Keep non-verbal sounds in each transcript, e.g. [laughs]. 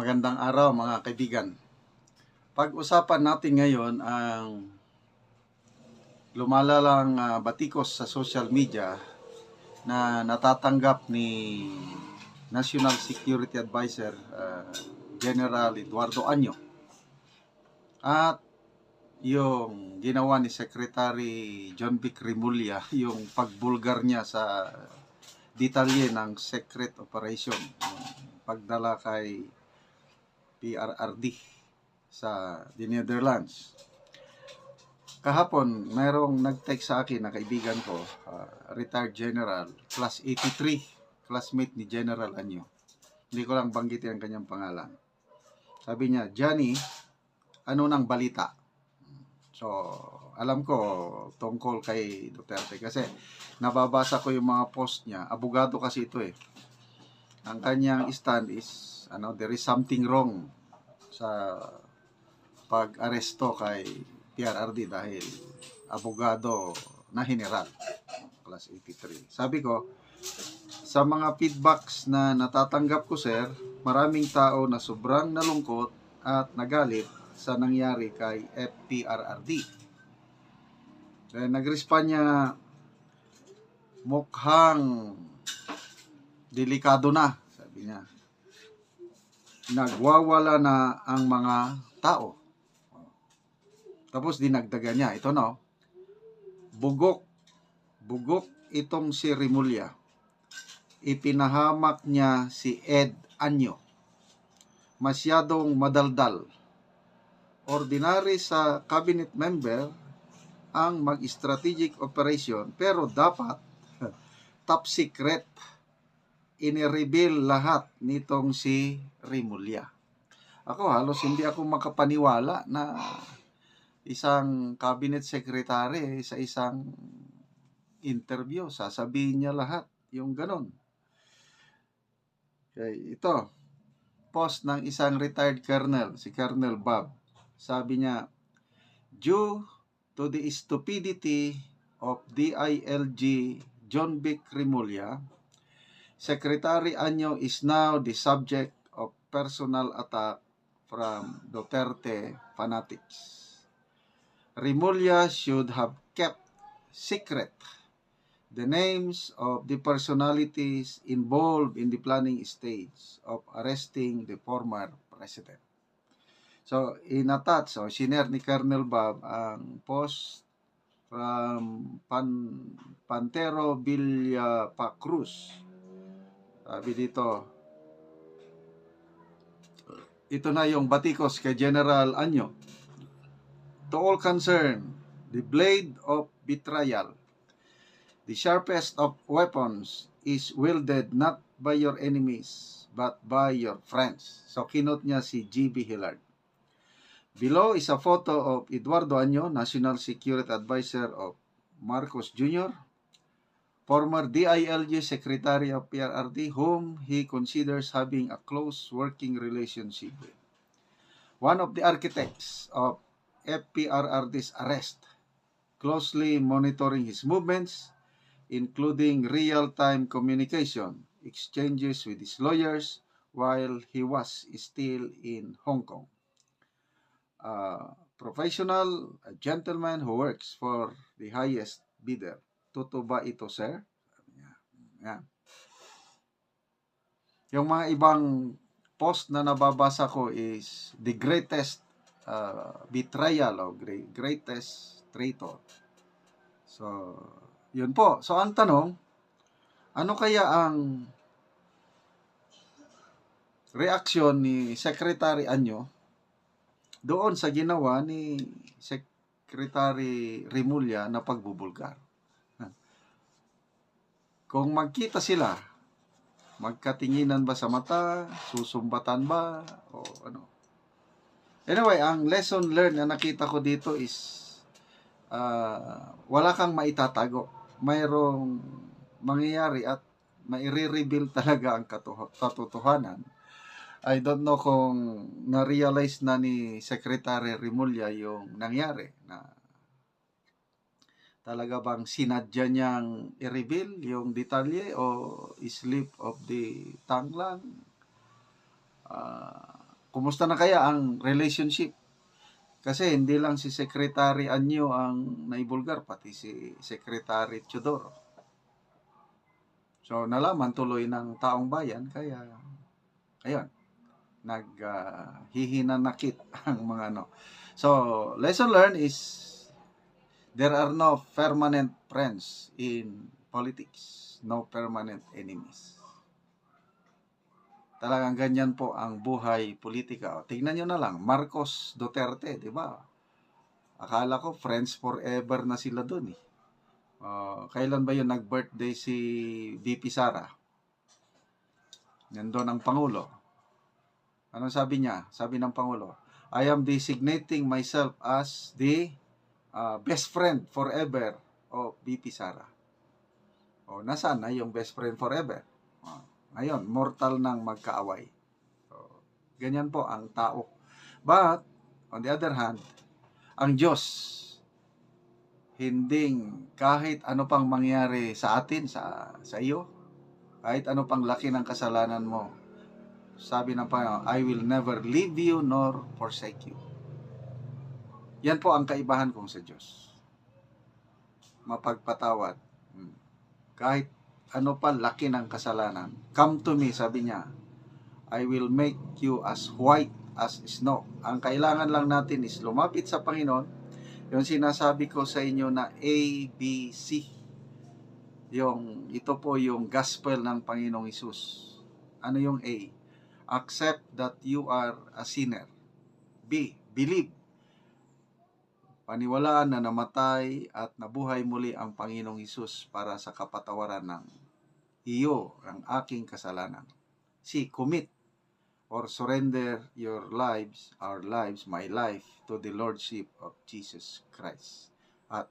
Magandang araw mga kaibigan. Pag-usapan natin ngayon ang lumalalang ah, batikos sa social media na natatanggap ni National Security Advisor ah, General Eduardo Anyo at yung ginawa ni Secretary John Vic Rimulya, yung pagbulgar niya sa detalye ng secret operation, pagdala kay PRRD sa the Netherlands. Kahapon, mayroong nag-text sa akin na kaibigan ko, ah, retired general, class 83, classmate ni General Anyo. Hindi ko lang banggitin ang kanyang pangalan. Sabi niya, Johnny, ano nang balita? So, alam ko tungkol kay Duterte kasi nababasa ko yung mga post niya. Abogado kasi ito eh. Ang kanyang stand is, ano, there is something wrong sa pag-aresto kay PRRD dahil abogado na general class 83. Sabi ko, sa mga feedbacks na natatanggap ko sir, maraming tao na sobrang nalungkot at nagalit sa nangyari kay FPRRD. Eh, nag-respond niya mukhang delikado na, sabi niya. Nagwawala na ang mga tao. Tapos dinagdagan niya, ito no, bugok, bugok itong si Rimulya. Ipinahamak niya si Ed Anyo. Masyadong madaldal. Ordinary sa cabinet member ang mag-strategic operation pero dapat [laughs] top secret inireveal lahat nitong si Rimulya. Ako halos hindi ako makapaniwala na isang cabinet secretary sa isang interview sasabihin niya lahat yung ganon. Okay, ito post ng isang retired colonel, si Colonel Bob. Sabi niya, due to the stupidity of DILG John Vic Rimulya, Secretary Anyo is now the subject of personal attack from Duterte fanatics. Rimulya should have kept secret the names of the personalities involved in the planning stage of arresting the former president. So, inattach, so, siner ni Colonel Bob ang post from Pan, Pantero Villapacruz. Sabi dito, ito na yung batikos kay General Anyo. To all concerned, the blade of betrayal, the sharpest of weapons is wielded not by your enemies, but by your friends. So, kinot niya si G.B. Hillard. Below is a photo of Eduardo Año, National Security Advisor of Marcos Jr., former DILG Secretary of PRRD, whom he considers having a close working relationship with. One of the architects of FPRRD's arrest, closely monitoring his movements, including real-time communication, exchanges with his lawyers while he was still in Hong Kong. A professional, a gentleman who works for the highest bidder. Totoo ba ito, sir? Sabi. Yung mga ibang post na nababasa ko is the greatest uh, betrayal o great, greatest traitor. So, yun po. So, ang tanong, ano kaya ang reaksyon ni Secretary Anyo doon sa ginawa ni Secretary Rimulya na pagbubulgar? Kung magkita sila, magkatinginan ba sa mata, susumbatan ba, o ano. Anyway, ang lesson learned na nakita ko dito is uh, wala kang maitatago. Mayroong mangyayari at maire-reveal talaga ang katotohanan. I don't know kung na-realize na ni Secretary Rimulya yung nangyari na talaga bang sinadya niyang i-reveal yung detalye o slip of the tongue lang? Ah, kumusta na kaya ang relationship? Kasi hindi lang si Secretary Anyo ang naibulgar, pati si Secretary Chodoro. So, nalaman tuloy ng taong bayan, kaya, ayun, naghihinanakit [laughs] ang mga ano. So, lesson learned is, there are no permanent friends in politics, no permanent enemies. Talagang ganyan po ang buhay politika. O, tingnan nyo na lang, Marcos Duterte, di ba? Akala ko friends forever na sila dun eh. Uh, kailan ba yun nag-birthday si VP Sara? Nandun ang Pangulo. Anong sabi niya? Sabi ng Pangulo, I am designating myself as the uh, best friend forever of VP Sara. O, nasaan na yung best friend forever? O, ngayon, mortal nang magkaaway. So, ganyan po ang tao. But, on the other hand, ang Diyos, hinding kahit ano pang mangyari sa atin, sa, sa iyo, kahit ano pang laki ng kasalanan mo, sabi ng Panginoon, I will never leave you nor forsake you. Yan po ang kaibahan kong sa Diyos. Mapagpatawad. Hmm. Kahit ano pa laki ng kasalanan. Come to me, sabi niya. I will make you as white as snow. Ang kailangan lang natin is lumapit sa Panginoon. Yung sinasabi ko sa inyo na A, B, C. Yung, ito po yung gospel ng Panginoong Isus. Ano yung A? Accept that you are a sinner. B, believe. Paniwalaan na namatay at nabuhay muli ang Panginoong Isus para sa kapatawaran ng iyo, ang aking kasalanan. C, commit or surrender your lives, our lives, my life, to the Lordship of Jesus Christ. At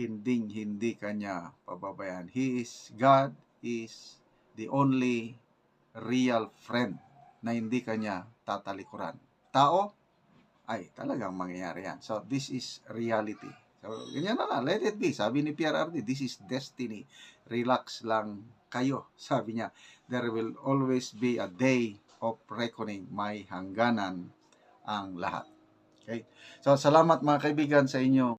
hinding hindi kanya pababayan. He is, God is the only real friend na hindi kanya tatalikuran. Tao, ay talagang mangyayari yan. So, this is reality. So, ganyan na lang. Let it be. Sabi ni Ardi, this is destiny. Relax lang kayo. [laughs] Sabi niya, there will always be a day of reckoning. May hangganan ang lahat. Okay? So, salamat mga kaibigan sa inyo